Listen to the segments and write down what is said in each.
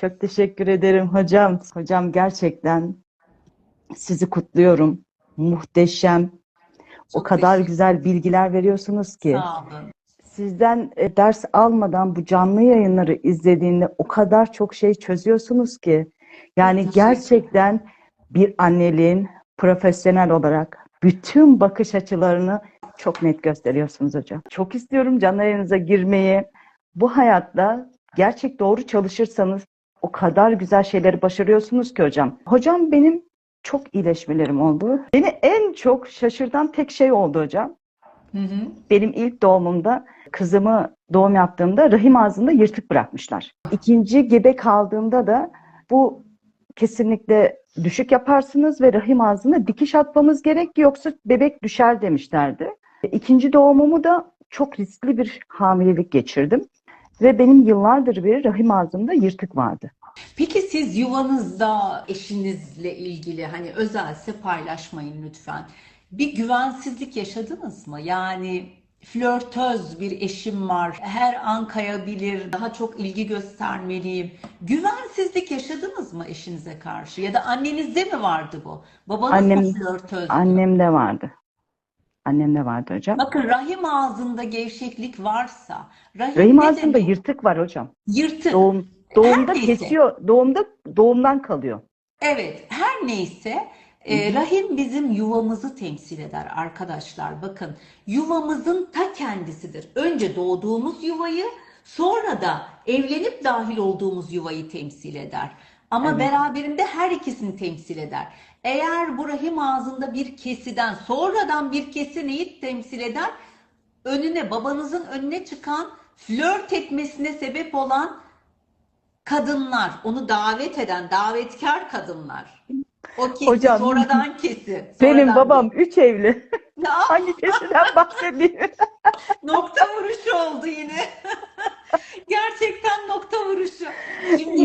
Çok teşekkür ederim hocam. Hocam gerçekten sizi kutluyorum. Muhteşem. O Çok kadar teşekkür güzel bilgiler veriyorsunuz ki. Sağ olun. Sizden e, ders almadan bu canlı yayınları izlediğinde o kadar çok şey çözüyorsunuz ki. Yani gerçekten bir anneliğin profesyonel olarak bütün bakış açılarını çok net gösteriyorsunuz hocam. Çok istiyorum canlı yayınıza girmeyi. Bu hayatta gerçek doğru çalışırsanız o kadar güzel şeyleri başarıyorsunuz ki hocam. Hocam benim çok iyileşmelerim oldu. Beni en çok şaşırtan tek şey oldu hocam. Hı hı. Benim ilk doğumumda kızımı doğum yaptığımda rahim ağzında yırtık bırakmışlar. İkinci gebe kaldığımda da bu kesinlikle düşük yaparsınız ve rahim ağzına dikiş atmamız gerek yoksa bebek düşer demişlerdi. İkinci doğumumu da çok riskli bir hamilelik geçirdim. Ve benim yıllardır bir rahim ağzımda yırtık vardı. Peki siz yuvanızda eşinizle ilgili hani özelse paylaşmayın lütfen. Bir güvensizlik yaşadınız mı? Yani flörtöz bir eşim var, her an kayabilir, daha çok ilgi göstermeliyim. Güvensizlik yaşadınız mı eşinize karşı? Ya da annenizde mi vardı bu? Babanız mı Annem- flörtözdü? Annemde vardı. Annemde vardı hocam. Bakın rahim ağzında gevşeklik varsa, rahim Rahim ağzında demek? yırtık var hocam. Yırtık. Doğum doğumda neyse. kesiyor. Doğumda doğumdan kalıyor. Evet, her neyse e, rahim bizim yuvamızı temsil eder arkadaşlar. Bakın, yuvamızın ta kendisidir. Önce doğduğumuz yuvayı, sonra da evlenip dahil olduğumuz yuvayı temsil eder. Ama Evet. beraberinde her ikisini temsil eder. Eğer bu rahim ağzında bir kesiden, sonradan bir kesi neyi temsil eder? Önüne, babanızın önüne çıkan, flört etmesine sebep olan kadınlar, onu davet eden, davetkar kadınlar. O kesi Hocam, sonradan kesi. Benim sonradan babam üç evli. Hangi kesiden bahsedeyim? nokta vuruşu oldu yine. Gerçekten nokta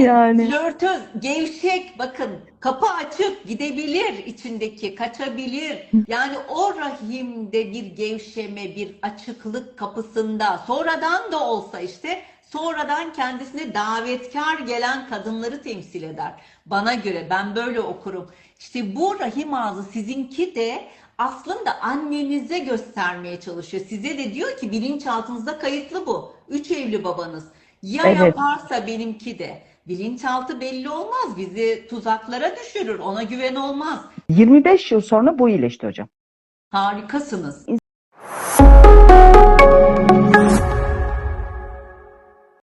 Yani. flörtöz, gevşek, bakın kapı açık gidebilir içindeki, kaçabilir. Yani o rahimde bir gevşeme, bir açıklık kapısında sonradan da olsa işte sonradan kendisine davetkar gelen kadınları temsil eder. Bana göre ben böyle okurum. İşte bu rahim ağzı sizinki de aslında annenize göstermeye çalışıyor. Size de diyor ki bilinçaltınızda kayıtlı bu. Üç evli babanız. Ya Evet. yaparsa benimki de. Bilinçaltı belli olmaz. Bizi tuzaklara düşürür. Ona güven olmaz. 25 yıl sonra bu iyileşti hocam. Harikasınız.